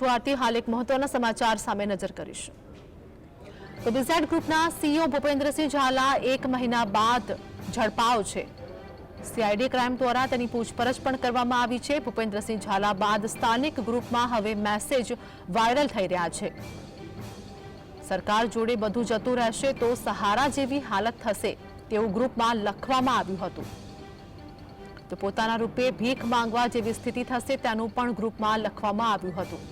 છું હાલ એક મહત્વના સમાચાર સામે નજર કરીશું. તો બિઝેડ ગ્રુપના સીઈઓ ભૂપેન્દ્રસિંહ ઝાલા એક મહિના બાદ ઝડપાયો છે. સીઆઈડી ક્રાઇમ દ્વારા તેની પૂછપરછ પણ કરવામાં આવી છે. ભૂપેન્દ્રસિંહ ઝાલા બાદ સ્થાનિક ગ્રુપમાં હવે મેસેજ વાયરલ થઈ રહ્યા છે. સરકાર જોડે બધું જતું રહેશે તો સહારા જેવી હાલત થશે તેવું ગ્રુપમાં લખવામાં આવ્યું હતું. તો પોતાના રૂપે ભીખ માંગવા જેવી સ્થિતિ થશે તેનું પણ ગ્રુપમાં લખવામાં આવ્યું હતું.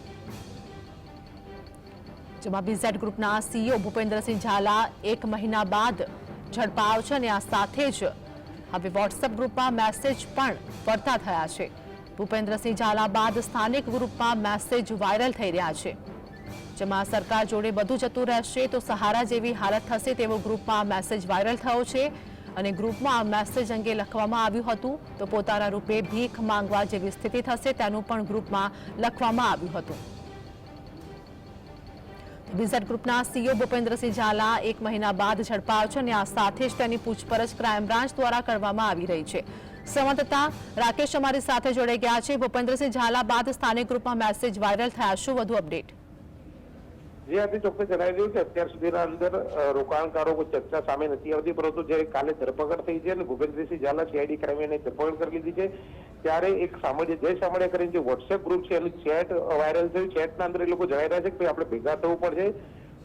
જેમાં બીઝેડ ગ્રુપના સીઈઓ ભૂપેન્દ્રસિંહ ઝાલા એક મહિના બાદ ઝડપાયો છે અને આ સાથે જ હવે વોટ્સએપ ગ્રુપમાં મેસેજ પણ ફરતા થયા છે. ભૂપેન્દ્રસિંહ ઝાલા બાદ સ્થાનિક ગ્રુપમાં મેસેજ વાયરલ થઈ રહ્યા છે. જેમાં સરકાર જોડે બધું જતું રહેશે તો સહારા જેવી હાલત થશે તેવો ગ્રુપમાં મેસેજ વાયરલ થયો છે અને ગ્રુપમાં આ મેસેજ અંગે લખવામાં આવ્યું હતું તો પોતાના રૂપે ભીખ માંગવા જેવી સ્થિતિ થશે તેનું પણ ગ્રુપમાં લખવામાં આવ્યું હતું. વિઝટ ગ્રુપના સીઓ ભૂપેન્દ્રસિંહ ઝાલા એક મહિના બાદ ઝડપાયો છે અને આ સાથે જ તેની પૂછપરછ ક્રાઇમ બ્રાન્ચ દ્વારા કરવામાં આવી રહી છે. સંવાદદાતા રાકેશ અમારી સાથે જોડાઈ ગયા છે. ભૂપેન્દ્રસિંહ ઝાલા બાદ સ્થાનિક ગ્રુપમાં મેસેજ વાયરલ થયા. શું વધુ અપડેટ? જે આજે ચોક્કસ જણાવી રહ્યું કે અત્યાર સુધીના અંદર રોકાણકારો કોઈ ચર્ચા સામે નથી આવતી, પરંતુ જે કાલે ધરપકડ થઈ છે અને ભૂપેન્દ્રસિંહ ઝાલા સીઆઈડી ક્રાઇમે એને ધરપકડ કરી લીધી છે, ત્યારે એક સામાન્ય, જય સામાન્ય કરીને જે વોટ્સએપ ગ્રુપ છે, એનું ચેટ વાયરલ થયું. ચેટના અંદર એ લોકો જણાવી રહ્યા છે કે આપણે ભેગા થવું પડશે,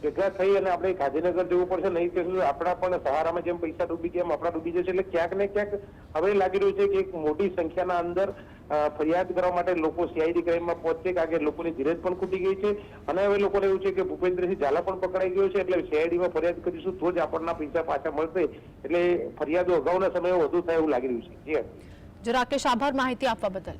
ભેગા થઈ અને આપણે ગાંધીનગર જવું પડશે, નહીં તે આપણા પણ સહારામાં જેમ પૈસા ડૂબી ગયા, એમ આપણા ડૂબી જશે. એટલે ક્યાંક ને ક્યાંક હવે લાગી રહ્યું છે કે એક મોટી સંખ્યાના અંદર ફરિયાદ કરવા માટે લોકો સીઆઈડી ક્રાઇમમાં પહોંચશે કારણ કે લોકોની ધીરજ પણ ખૂટી ગઈ છે. અને હવે લોકોને એવું છે કે ભૂપેન્દ્રસિંહ ઝાલા પણ પકડાઈ ગયો છે, એટલે સીઆઈડીમાં ફરિયાદ કરીશું, તો જ આપણના પૈસા પાછા મળશે. એટલે ફરિયાદો અગાઉના સમયે વધુ થાય એવું લાગી રહ્યું છે. જી જો રાકેશ, આભાર માહિતી આપવા બદલ.